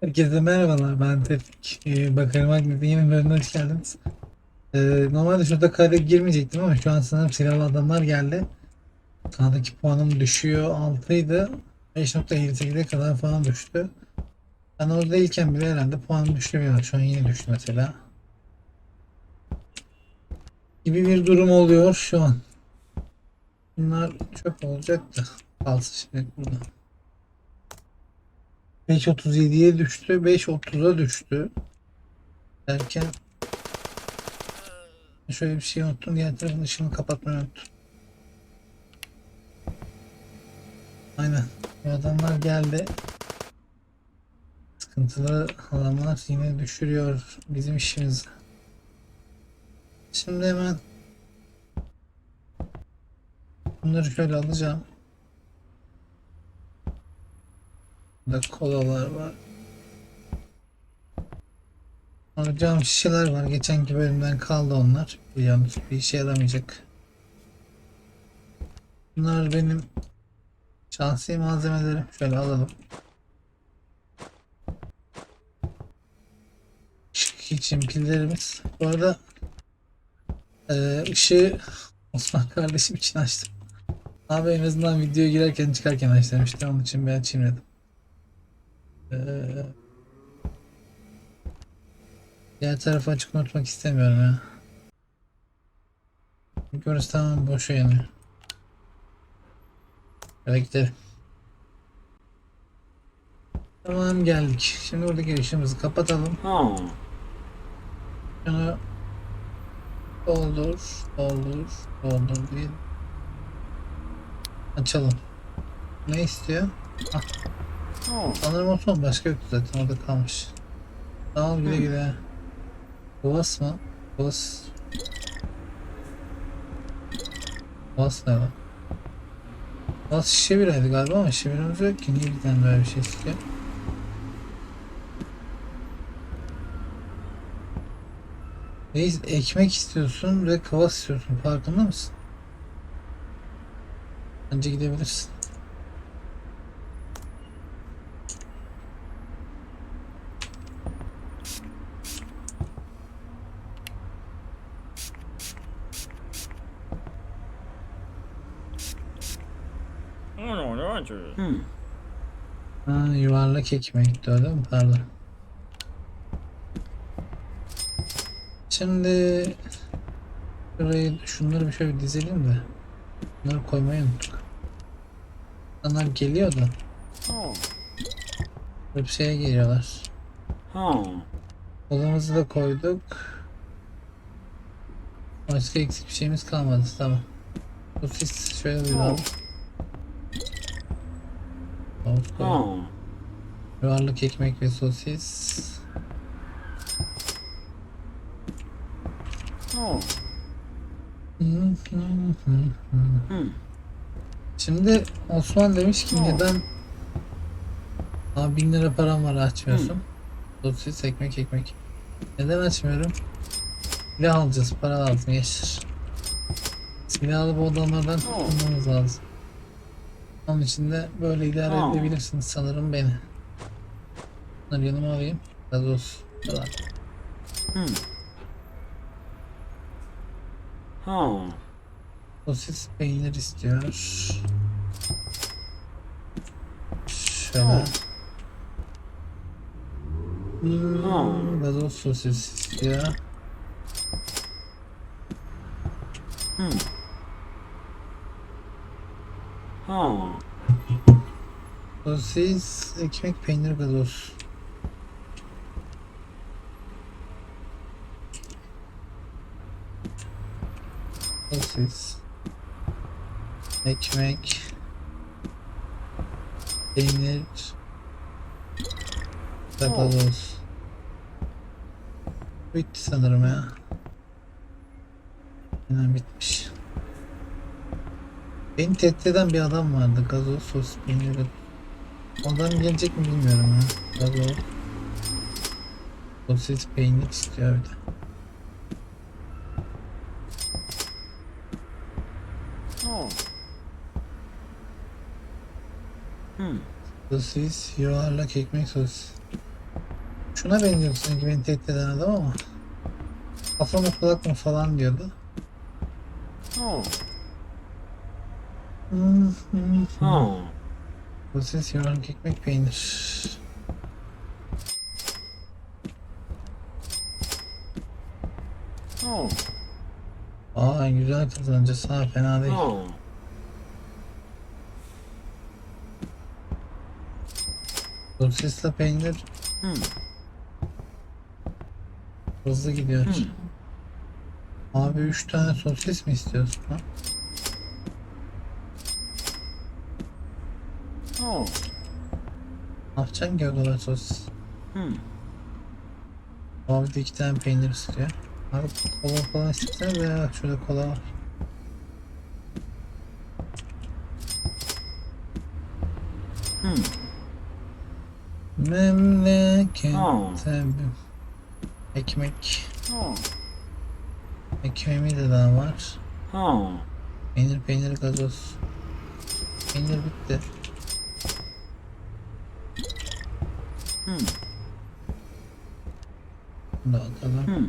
Herkese merhabalar ben Tevfik. Ee, Bakarım Magnet'in yeni bölümüne hoş geldiniz. Ee, normalde şurada kayda girmeyecektim ama şu an sanırım silahlı adamlar geldi. Sağdaki puanım düşüyor 6 idi. 5.58'e kadar falan düştü. Ben orada değilken bile herhalde puanım düşmüyor. Şu an yine düştü mesela. Gibi bir durum oluyor şu an. Bunlar çöp olacak da kalsın şimdi burada. 5.37'ye düştü. 5.30'a düştü. Derken şöyle bir şey unuttum. Diğer tarafın ışığını kapatmayı unuttum. Aynen. Bu adamlar geldi. Sıkıntılı adamlar yine düşürüyor bizim işimizi. Şimdi hemen bunları şöyle alacağım. Burada kolalar var. Sonra cam şişeler var. Geçenki bölümden kaldı onlar. Biliyorsunuz bir işe yaramayacak. Bunlar benim şahsi malzemelerim. Şöyle alalım. İçin pillerimiz. Bu arada eee ışığı Osman kardeşim için açtım. Abi en azından videoya girerken çıkarken aç demişti. Onun için bir açayım dedim. Ee, diğer tarafı açık unutmak istemiyorum ya. Görüyoruz tamam boşa yanıyor. Hadi gidelim. Tamam geldik. Şimdi buradaki ışığımızı kapatalım. Ha. Şunu doldur, doldur, doldur diye açalım. Ne istiyor? Ha. Sanırım o son başka yoktu zaten orada kalmış. Tamam güle güle. Boğaz mı? Boğaz. Boğaz ne lan? Boğaz şişe biraydı galiba ama şişe biramız yok ki. Niye bir tane böyle bir şey istiyor? Reis ekmek istiyorsun ve kavas istiyorsun. Farkında mısın? Bence gidebilirsin. 2 kime gitti öyle mi? Pardon. Şimdi şurayı şunları bir şöyle dizelim de bunları koymayı unuttuk. Onlar geliyor da. Hmm. Hepsiye geliyorlar. Hmm. Odamızı da koyduk. Başka eksik bir şeyimiz kalmadı tamam. Bu şöyle bir hmm. alalım. Oh. Yuvarlak ekmek ve sosis. Hı. Hmm. Şimdi Osman demiş ki Hı. neden Abi bin lira param var açmıyorsun. Sosis ekmek ekmek. Neden açmıyorum? Silah alacağız para lazım yaşar. Silah alıp o adamlardan kurtulmamız lazım. Onun için de böyle idare edebilirsiniz sanırım beni. Bunları yanıma alayım. Gazoz falan. Hmm. Ha. Sosis peynir istiyor. Şöyle. Hı. Hmm, gazoz sosis istiyor. Hmm. Ha. Sosis, ekmek, peynir, gazoz. Sosis. Ekmek. Peynir. ve Oh. gazoz. Bitti sanırım ya. Yine bitmiş. Beni tehdit eden bir adam vardı. Gazoz, sos, peynir. Ondan gelecek mi bilmiyorum ya. Gazoz. Sosis, peynir istiyor bir de. Ha. Hmm. Sosis, yuvarlak ekmek sosis. Şuna benziyor sanki beni tehdit eden adam ama. Kafama kulak mı falan diyordu. Oh. Hmm, hmm, hmm. Oh. Sosis, yoğurtlu ekmek, peynir. Oh. Aa güzel kazanacağız ha fena değil. Oh. Sosisle peynir Hmm. hızlı gidiyor. Hmm. Abi 3 tane sosis mi istiyorsun ha? Oh. Ne yapacaksın ki o kadar sosis? Hmm. Abi de 2 tane peynir istiyor. Abi kola falan istesene de ya şurada kola var. Hmm. Memleket Aa. Ekmek. Oh. Ekmeğimiz de daha var. Oh. Peynir peynir gazoz. Peynir bitti. Hmm. Bunu da atalım. Hmm.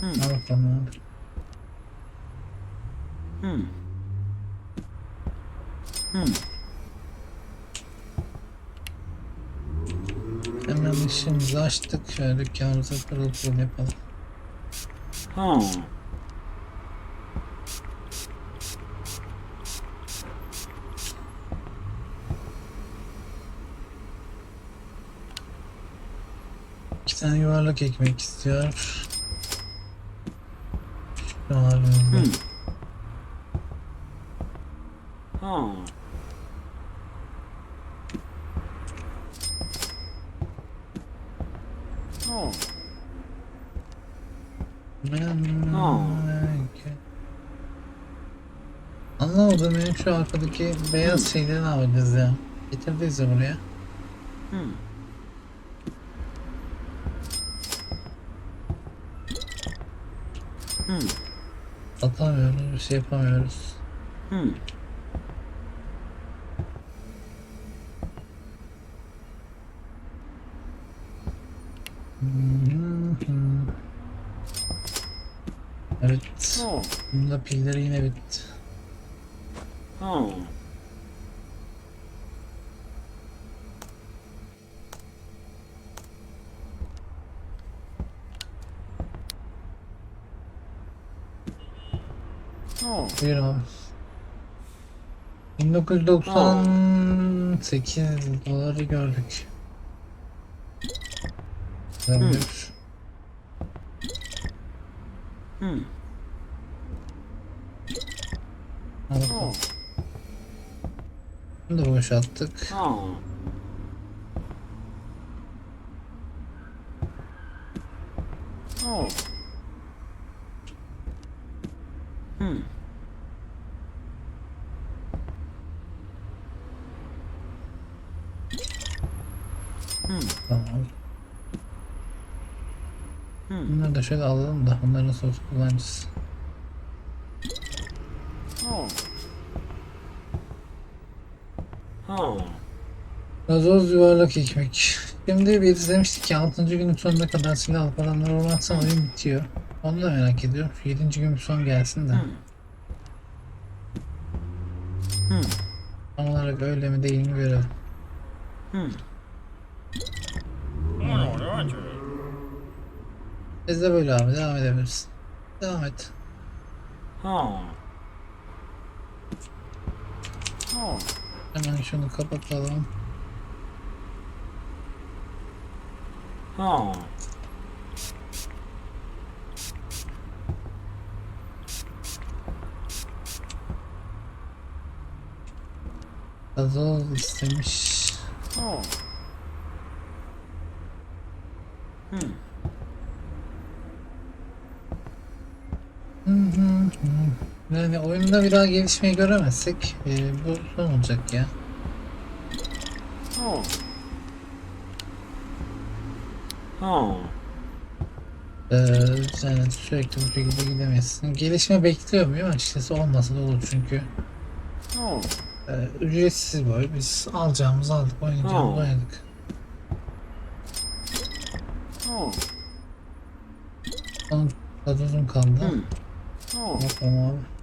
Hmm. Al bakalım abi. Hmm. Hmm. Hemen işimizi açtık. Şöyle dükkanımıza pırıl pırıl yapalım. Oh. İki tane yuvarlak ekmek istiyor. Şu halimizde. Hmm. Oh. Oh. Memleket. Anlamadım benim şu arkadaki beyaz şeyleri ne yapacağız ya? Getirdiyiz ya buraya. Hmm. Hmm. Atamıyoruz, bir şey yapamıyoruz. Hmm. Evet. Oh. Bunda pilleri yine bitti. Oh. Oh. Buyur abi. 1998 doları gördük. Güzeldir. Hmm. Al bakalım. Oh. Bunu da boşalttık. Oh. Oh. Hmm. Hmm. Tamam. Hmm. Bunları da şöyle alalım da bunları nasıl olsa kullanacağız. Oh. Gazoz yuvarlak ekmek. Şimdi biz demiştik ki 6. günün sonuna kadar silah falan olmazsa oyun bitiyor. Onu da merak ediyorum. 7. gün bir son gelsin de. Hmm. Hmm. Tam olarak öyle mi değil mi görelim. Hmm. Biz de böyle abi devam edebiliriz. Devam et. Oh. Oh. Hemen şunu kapatalım. Oh. Gazoz istemiş. Oh. Oyunda bir daha gelişmeyi göremezsek e, bu son olacak ya. Oh. Oh. Ee, yani sürekli bu şekilde gidemezsin. Gelişme bekliyor muyum? Açıkçası olmasa da olur çünkü. Oh. Ee, ücretsiz böyle biz alacağımızı aldık oynayacağımızı Ha. oynadık. Oh. Onun tadı uzun kaldı. Hmm. Oh. Bakalım abi.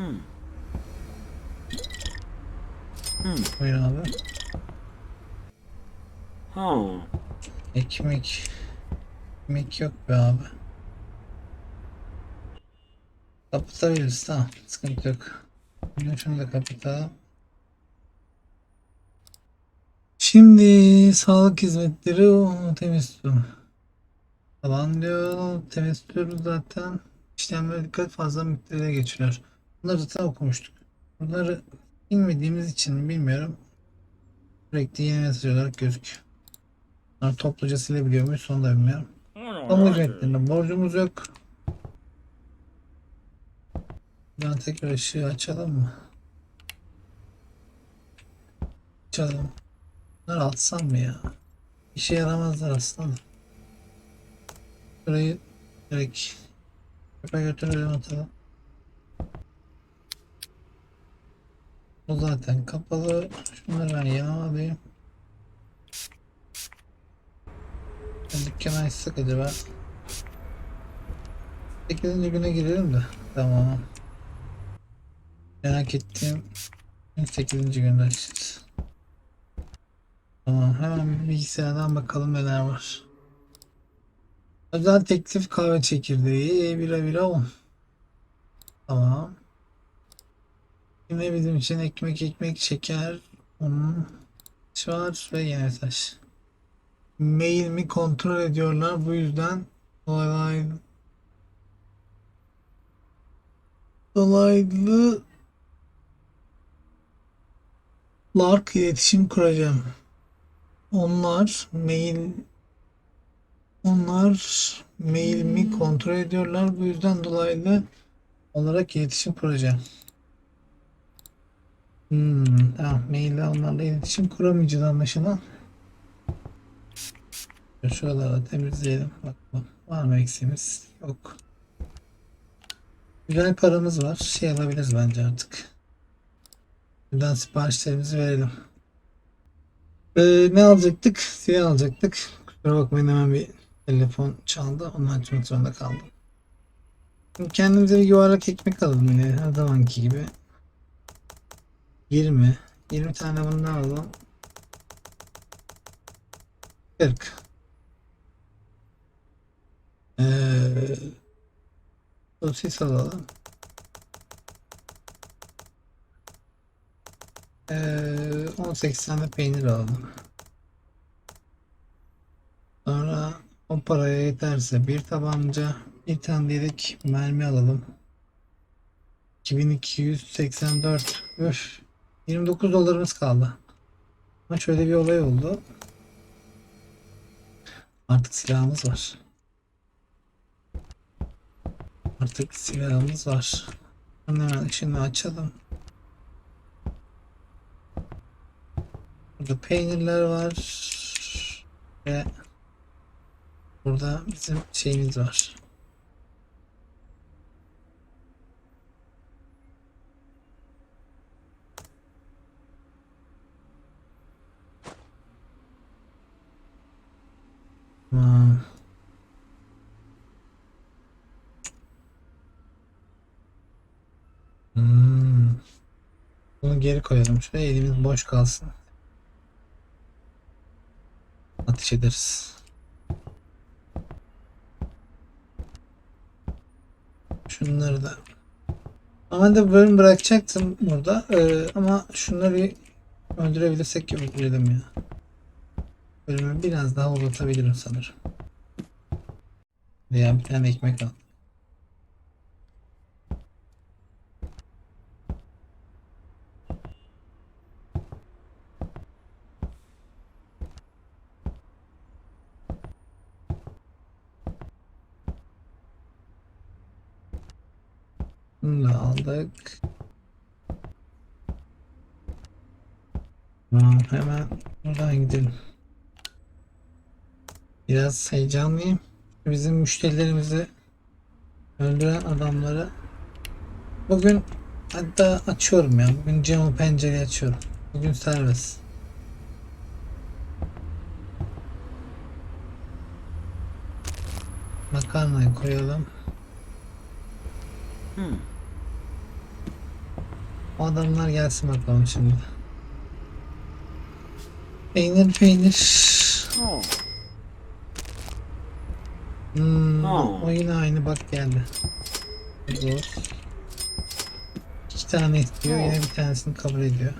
Hmm. Hmm. Buyur abi. Oh. Ekmek. Ekmek yok be abi. Kapatabiliriz tamam. Sıkıntı yok. Şimdi şunu da kapatalım. Şimdi sağlık hizmetleri o temiz su. Falan diyor. Temiz su zaten işlemlere dikkat fazla miktarda geçiriyor. Bunları zaten okumuştuk. Bunları bilmediğimiz için bilmiyorum. Sürekli yeni mesaj olarak gözüküyor. Bunları topluca silebiliyor muyuz onu da bilmiyorum. Kamu hizmetlerinde borcumuz yok. Ben tekrar ışığı açalım mı? Açalım. Bunları atsam mı ya? İşe yaramazlar aslında. Burayı direkt köpe götürelim atalım. Bu zaten kapalı. Şunları ben yanıma alayım. Dükkanı açsak acaba? 8. güne girelim de. Tamam. Merak ettiğim 8. günde açacağız. Tamam hemen bilgisayardan bakalım neler var. Özel teklif kahve çekirdeği bira bira 10. Tamam. Yine bizim için ekmek ekmek şeker un var ve yeni taş. Mail mi kontrol ediyorlar bu yüzden dolaylı dolaylı Lark iletişim kuracağım. Onlar mail onlar mail mi kontrol ediyorlar bu yüzden dolaylı olarak iletişim kuracağım. Hmm, tamam maille onlarla iletişim kuramayacağız anlaşılan. Şuraları temizleyelim. Bakalım. Var mı eksiğimiz? Yok. Güzel paramız var. Şey alabiliriz bence artık. Buradan siparişlerimizi verelim. Ee, ne alacaktık? Silah alacaktık. Kusura bakmayın hemen bir telefon çaldı. Onu açmak zorunda kaldım. Kendimize bir yuvarlak ekmek alalım yine. Her zamanki gibi. 20. 20 tane bundan alalım. 40. Ee, sosis alalım. Ee, 18 tane peynir alalım. Sonra o paraya yeterse bir tabanca, bir tane dedik mermi alalım. 2284. Üf. 29 dolarımız kaldı. Ama şöyle bir olay oldu. Artık silahımız var. Artık silahımız var. Hemen ışığını açalım. Burada peynirler var. Ve burada bizim şeyimiz var. Tamam. Hmm. Bunu geri koyalım şuraya elimiz boş kalsın. Ateş ederiz. Şunları da. Da bölüm bırakacaktım burada. Ee, ama şunları öldürebilirsek öldürelim ya. Bölümü biraz daha uzatabilirim sanırım. Veya bir tane ekmek al. Bunu aldık. Tamam, hemen buradan gidelim. Biraz heyecanlıyım. Bizim müşterilerimizi öldüren adamları bugün Hatta açıyorum ya. Bugün camı pencereyi açıyorum. Bugün serbest. Makarnayı koyalım. Hmm. O adamlar gelsin bakalım şimdi. Peynir peynir. Oh. Hmm, Aa. o yine aynı bak geldi. Zor. İki tane istiyor Aa. yine bir tanesini kabul ediyor.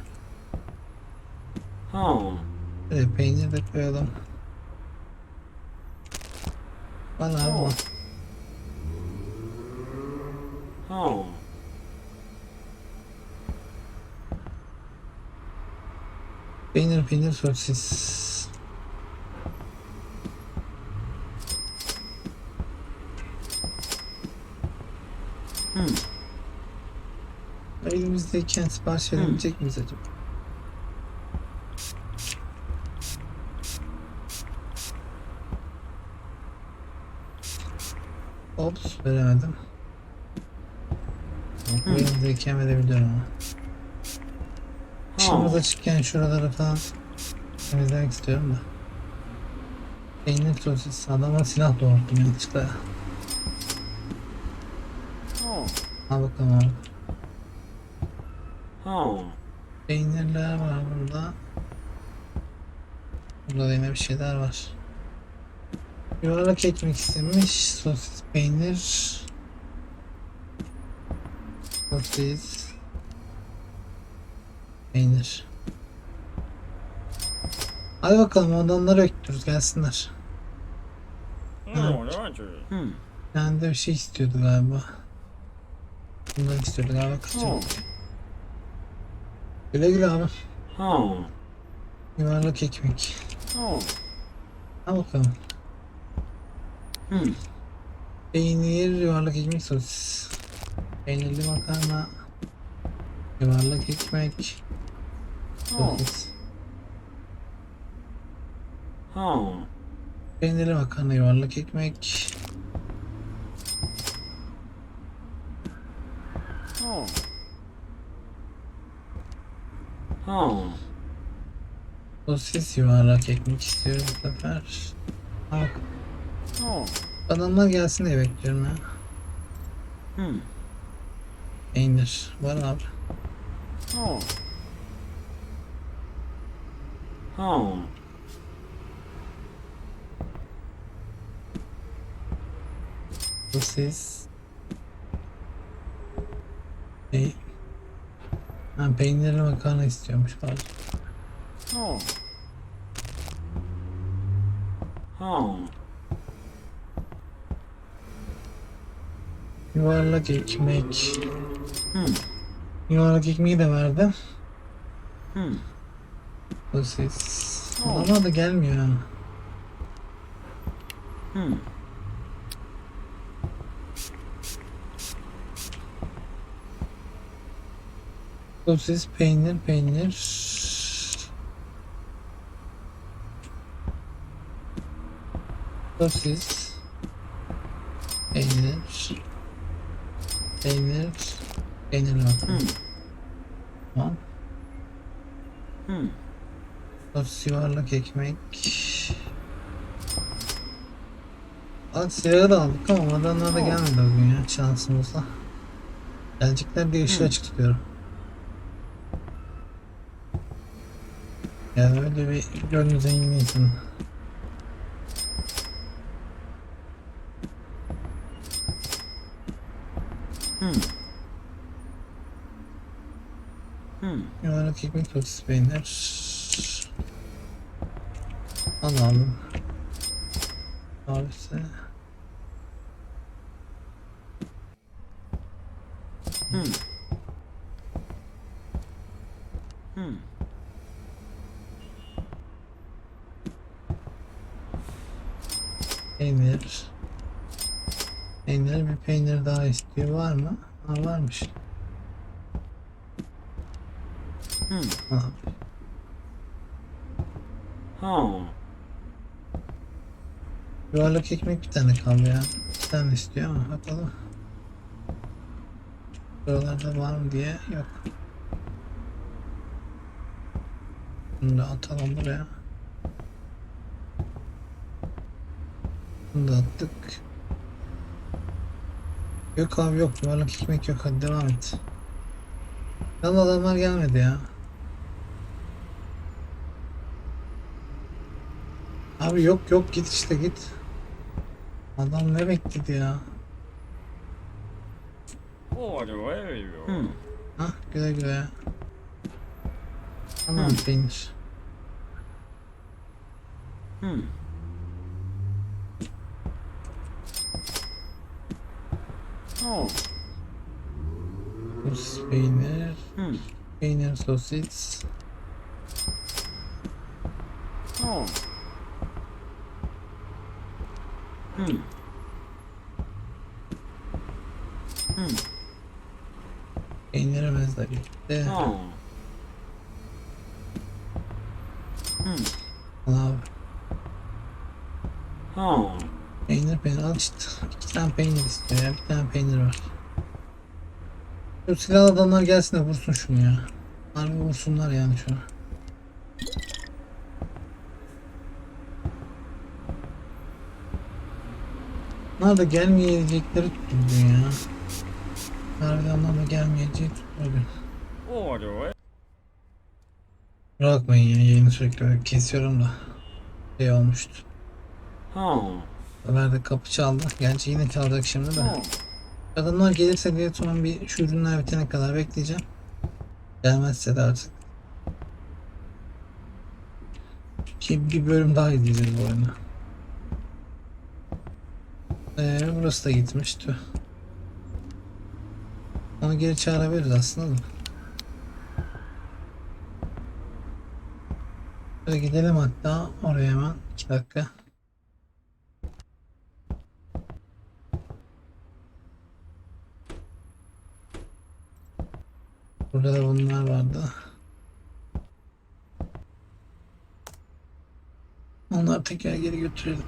Oh. Böyle peynir de koyalım. Bana Aa. bak. Oh. Peynir peynir sosis. Hmm. Elimizdeyken sipariş verebilecek miyiz acaba? Ops veremedim. Hmm. Elimizdeyken verebiliyorum ama. Oh. açıkken şuraları falan temizlemek istiyorum da. Peynir sosis adama silah doğrulttum yanlışlıkla. Al bakalım abi. Oh. Peynirler var burada. Burada da yine bir şeyler var. Yuvarlak ekmek istemiş. Sosis peynir. Sosis. Peynir. Hadi bakalım adamları bekliyoruz gelsinler. Hmm. Yani de bir şey istiyordu galiba. Bundan istiyordu galiba Oh. Güle güle abi. Oh. Yuvarlak ekmek. Oh. Al bakalım. Hmm. Peynir, yuvarlak ekmek, sosis. Peynirli makarna. Yuvarlak ekmek, sosis. Oh. Peynirli makarna, yuvarlak ekmek. Oh. Oh. Sosis, yuvarlak ekmek istiyorum bu sefer. Al bakalım. Oh. Adamlar gelsin diye bekliyorum ya. Hmm. Peynir. Var abi. Oh. Oh. Sosis. Şey. Ha, peynirli makarna istiyormuş pardon. Oh. Oh. Yuvarlak ekmek. Hmm. Yuvarlak ekmeği de verdim. Hmm. Sosis. Oh. Adamlar da gelmiyor ha. Hmm. Sosis, peynir, peynir. Sosis. Peynir. Peynir. Peynirli makarna. Hmm. Tamam. Hmm. Sosis yuvarlak ekmek. Al silahı da aldık ama adamlar da gelmedi bugün ya şansımızla. Gelecekler diye ışığı Hmm. açık tutuyorum. Yani öyle bir gönlü zengin insan. Hmm. Hmm. Yuvarlak ekmek sosis peynir. Abi. Abisi. Hmm. Hmm. Peynir. Peynir bir peynir istiyor. Var mı? Ha varmış. Hmm. Ha. Oh. Yuvarlak ekmek bir tane kaldı ya. İki tane istiyor ama bakalım. Buralarda var mı diye yok. Bunu da atalım buraya. Bunu da attık. Yok abi yok. Yuvarlak ekmek yok. Hadi devam et. Lan adamlar gelmedi ya. Abi yok yok git işte git. Adam ne bekledi ya? Hmm. Hah güle güle. Tamam Hmm. peynir. Hmm. Oh. Sos peynir. Hmm. Peynir sosis. Oh. Hmm. Hmm. Peynirimiz de bitti. Oh. Hmm. Al abi. Oh. Peynir peynir al işte. İki tane peynir istiyor ya. Bir tane peynir var. Şu silahlı adamlar gelsin de vursun şunu ya. Harbi vursunlar yani şunu. Bunlar da gelmeyecekleri tutturdu ya. Harbiden onlar da gelmeyeceği tutturdu. Kusura bakmayın ya yayını sürekli kesiyorum da. Şey olmuştu. Oh. Haberde kapı çaldı. Gerçi yine çalacak şimdi de. Kadınlar gelirse diye son bir şu ürünler bitene kadar bekleyeceğim. Gelmezse de artık. Ki bir bölüm daha izleyeceğiz bu oyunu. Ee, burası da gitmişti. Onu geri çağırabiliriz aslında da. Şöyle gidelim hatta oraya hemen. 2 dakika. Burada da bunlar vardı. Onları tekrar geri götürelim.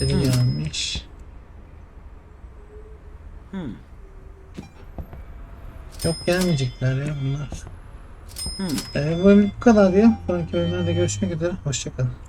Biri Hmm. gelmiş. Hmm. Yok gelmeyecekler ya bunlar. Hmm. Ee, bu bu kadar ya. Sonraki bölümlerde görüşmek üzere. Hoşçakalın.